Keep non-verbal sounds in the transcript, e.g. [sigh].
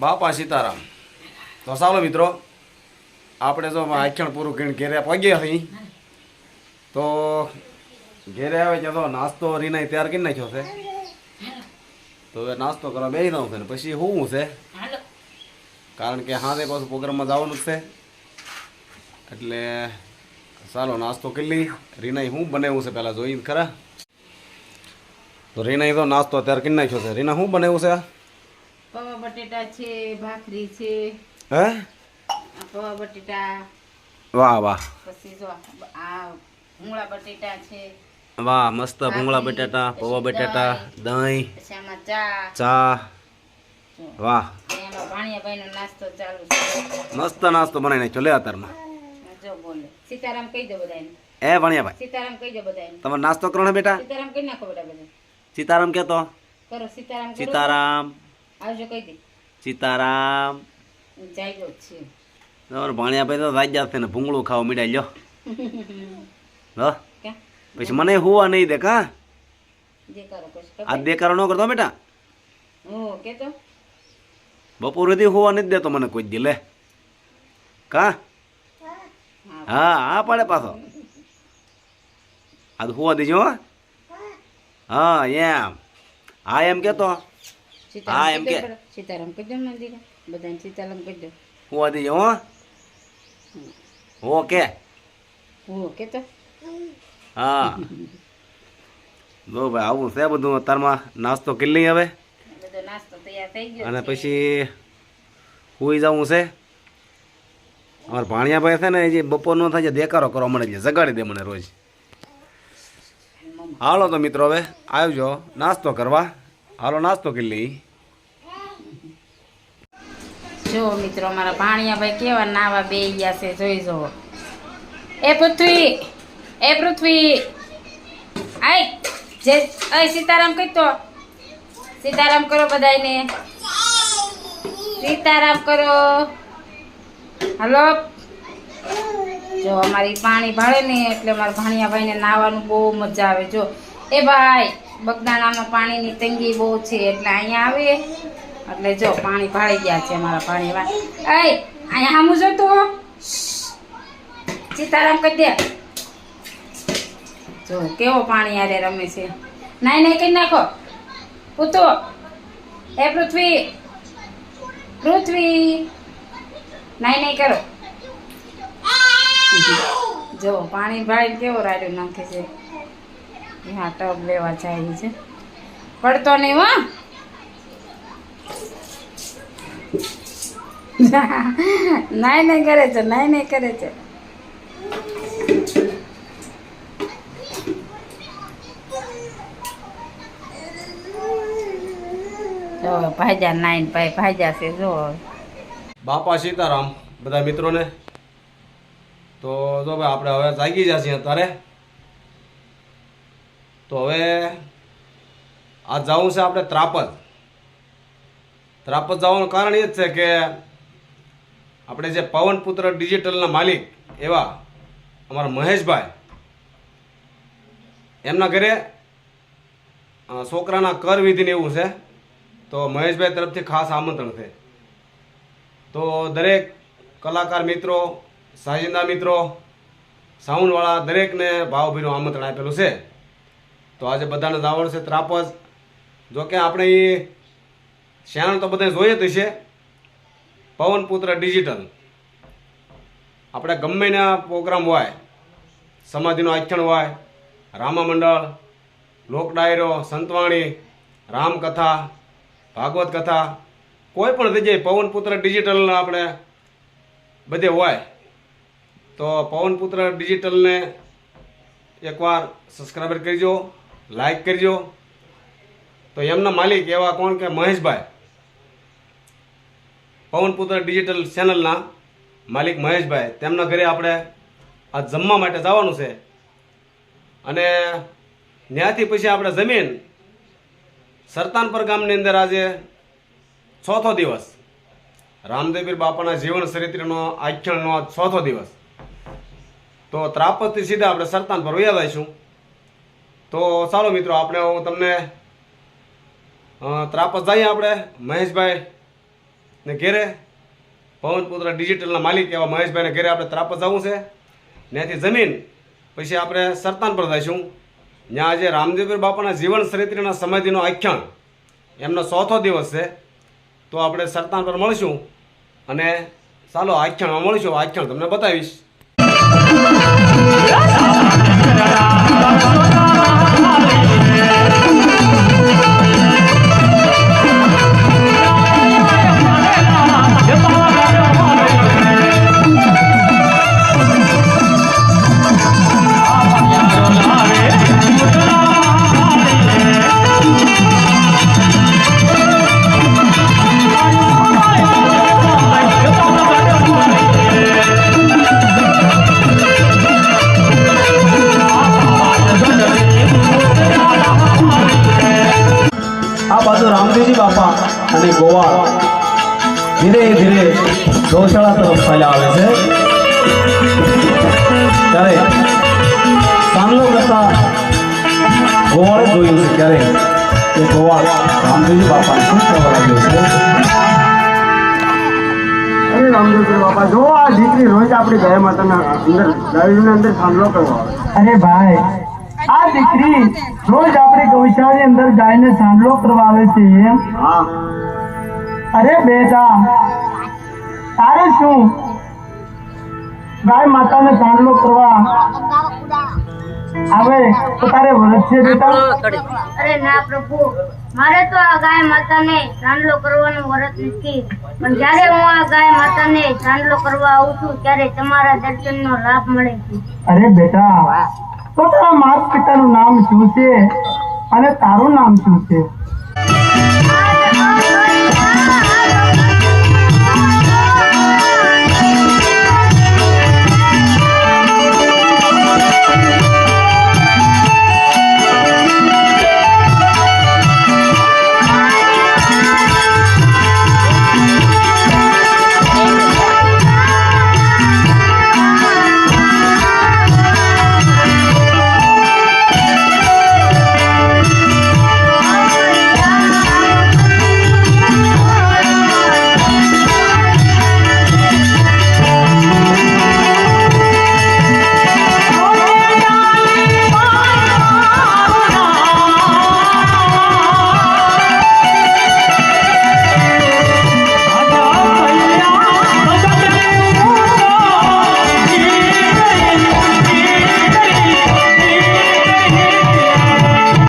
બાપા સીતારામ. તો ચાલો મિત્રો આપણે જો આખ્યાણ પૂરું કરીને ઘેરે પગ્યા થઈ તો ઘેરે આવે ત્યાં તો નાસ્તો રીના તૈયાર કરી નાખ્યો છે. તો હવે નાસ્તો કરવા બે રહ્યો છે પછી શું છે? કારણ કે હાથે પાછું પ્રોગ્રામમાં જવાનું જ છે. એટલે ચાલો નાસ્તો કરી લઈ રીનાઈ શું બનાવ્યું છે પહેલાં જોઈને ખરા? તો રીનાઈ તો નાસ્તો અત્યારે કરી નાખ્યો છે. રીના શું બનાવ્યું છે બટેટા છે ભાખરી છે. હે? પવા બટેટા. વાહ વાહ. પછી જો આ ભૂંગળા બટેટા છે. વાહ મસ્ત ભૂંગળા બટાટા પૌવા બટાટા દહીં. ચા. ચા. વાહ. નાસ્તો ચાલુ છે. મસ્ત નાસ્તો બનાવી નાખ્યો. લે અત્યારમાં જો બોલે. સીતારામ કહી દો બધાને. એ ભણ્યાભાઈ. સીતારામ કહી દો બધાને. તમે નાસ્તો કરો ને બેટા? સીતારામ કહી નાખો બધા બધા સીતારામ કહેતો કરો સીતારામ સીતારામ. આવજો કહી દે. સીતારામ. જાગ્યો જ છે. તો રાજા છે ને ભૂંગળું ખાવા મીડાઈ લ્યો. [laughs] હ? પછી મને હુવા નહીં દે કા આ દેકારો ન કરતો બેટા. બપોર સુધી હોવા નથી દેતો મને કોઈ દી લે. કા? હા હા પડે પાછો. આ હુવા દેજો હો. હા એમ. હા એમ કેતો. હા, એમ કે. સીતારામ કહી મંદિર? બધાને સીતારામ કહી દો હુવા દેજો હો. ઓકે હું કેતો હા [laughs] જો ભાઈ આવું છે બધું અત્યારમાં. નાસ્તો કરી લઈએ હવે. નાસ્તો તૈયાર થઈ ગયો અને પછી હુઈ જવું છે. અમારા ભાણિયાભાઈ છે ને જે બપોર નો થાય દેકારો કરવા મળે છે. જગાડી દે મને રોજ. હાલો તો મિત્રો હવે આવજો. નાસ્તો કરવા. હાલો નાસ્તો કરી લઈ જો મિત્રો, અમારા ભાણિયાભાઈ કેવા નાવા બે ગયા છે, જોઈ જુઓ. એ પૃથ્વી એ પૃથ્વી. આય, જે, અય, સીતારામ કહી તો? સીતારામ કરો બધાને સીતારામ કરો. હલો? જો અમારી પાણી ભાળે ને, એટલે અમારા ભાણિયાભાઈને નાવાનું બહુ મજા આવે. જો, એ ભાઈ, બગદાણામાં પાણીની તંગી બહુ છે, એટલે અહીંયા આવે એટલે જો, પાણી ભાળી ગયા છે મારા પાણી એવા એ અહીંયા સામું જો તો સીતારામ કહી દે. જો, કેવો પાણી યારે રમે છે. નાઈ નાઈ કરી નાખો. પૂતો. એ પૃથ્વી. પૃથ્વી. નાઈ નાઈ કરો. જો, પાણી ભાઈ કેવો રાડ્યો નાખે છે. હા ટબ લેવા જાય છે. પડતો નહીં હો. નાઈ નાય કરે છે, નાય નાય કરે છે. જો નાઈન ભાઈ ભાઈજા છે, જો. બાપા સીતારામ, બધા મિત્રોને. તો જો ભાઈ, આપણે હવે જાગી જશે અત્યારે. તો હવે આ જવું છે આપણે ત્રાપદ. ત્રાપદ જવાનું કારણ એ જ છે કે આપણે જે પવનપુત્ર ડિજિટલના માલિક એવા અમારા મહેશભાઈ, એમના ઘરે છોકરાના કર વિધિને એવું છે, તો મહેશભાઈ તરફથી ખાસ આમંત્રણ છે. તો દરેક કલાકાર મિત્રો, સાજિંદા મિત્રો, સાઉન્ડવાળા દરેકને ભાવભીનું આમંત્રણ આપેલું છે. તો આજે બધાને દાવણ છે ત્રાપજ. જોકે આપણે એ ચેનલ તો બધા જોઈએ જ છે પવનપુત્ર ડિજિટલ આપણે ગમે ના પ્રોગ્રામ હોય, સમાધિનું આખ્યાન હોય રામા મંડળ લોક ડાયરો, સંતવાણી, રામકથા, ભાગવત કથા, કોઈ પણ જગ્યાએ પવનપુત્ર ડિજિટલ આપણે બધે હોય, તો પવનપુત્ર ડિજિટલને એકવાર સબસ્ક્રાઈબર કરજો લાઈક કરજો. તો એમના માલિક એવા કોણ કે મહેશભાઈ? પવનપુત્ર ડિજિટલ ચેનલના માલિક મહેશભાઈ. તેમના ઘરે આપણે આ જમવા માટે જવાનું છે. અને ત્યાંથી પછી આપણે જમીન સરતાનપર ગામની અંદર આજે ચોથો દિવસ. રામદેવીર બાપાના જીવન ચરિત્રનો આખ્યાનનો આ ચોથો દિવસ. તો ત્રાપતથી સીધા આપણે સરતાનપર વયા જઈશું. તો ચાલો મિત્રો, આપણે હું તમને ત્રાપસ જઈએ આપણે. મહેશભાઈ ને ઘેરે પવનપુત્ર ડિજિટલના માલિક એવા મહેશભાઈને ઘેરે આપણે ત્રાપસ જવું છે. ત્યાંથી જમીન, પછી આપણે સરતાન પર જઈશું. ત્યાં આજે રામદેવપીર બાપાના જીવન ચરિત્રના સમાધિનો આખ્યાન. એમનો ચોથો દિવસ છે. તો આપણે સરતાન પર મળીશું અને ચાલો આખ્યાનમાં મળીશું. આખ્યાન તમને બતાવીશ. અને ગોવા. ધીરે ધીરે ગૌશાળા તરફ ફેલાવે છે. ત્યારે સામલો કરતા ગોવાળે જોયું છે ત્યારે એ ગોવા રામદેવજી બાપા શું કહેવા લાગ્યો છે? અરે રામદેવજી બાપા જો આ દીકરી રોજ આપણી ગાય માતાના અંદર ગાયોની અંદર સામલો કરવા આવે. અરે ભાઈ આ દીકરી રોજ આપણી ગૌશાળાની અંદર ગાયને સાંભળો કરવા આવે છે હા. અરે બેટા તારે શું? ગાય માતાને સાંડલો કરવા. આવે તો તારે વરસ છે બેટા. અરે ના પ્રભુ. મારે તો આ ગાય માતાને ચાંદલો કરવાનું વરત નથી. પણ જ્યારે હું આ ગાય માતાને ચાંદલો કરવા આવું છું ત્યારે તમારા દર્શનનો લાભ મળે છે. અરે બેટા તો તારા માતા પિતાનું નામ શું છે? અને તારું નામ શું છે?